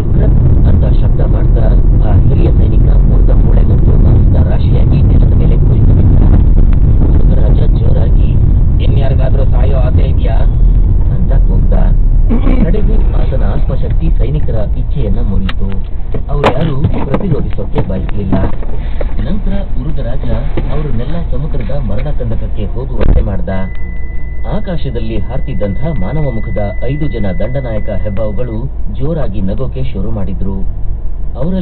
Bullet ಶಬ್ದ ಆ ಮೇಲೆ ಜೋರಾಗಿ ಇದೆಯಾ? ಅಂತ ಆತನ ಆತ್ಮಶಕ್ತಿ ಸೈನಿಕರ ಇಚ್ಛೆಯನ್ನ ಮೂಡಿತು ಅವ್ರು ಯಾರು ಪ್ರತಿರೋಧಿಸೋಕೆ ಬಯಸಲಿಲ್ಲ. ನಂತರ ಉರುದರಾಜ ಅವರನ್ನೆಲ್ಲ ಸಮುದ್ರದ ಮರಣ ಕಂದಕಕ್ಕೆ ಹೋಗುವಂತೆ ಮಾಡ್ದ. ಆಕಾಶದಲ್ಲಿ ಹಾರ್ತಿದ್ದಂತಹ ಮಾನವ ಮುಖದ ಐದು ಜನ ದಂಡನಾಯಕ ಹೆಬ್ಬಾವುಗಳು ಜೋರಾಗಿ ನಗೋಕೆ ಶುರು ಮಾಡಿದ್ರು. ಅವರಲ್ಲಿ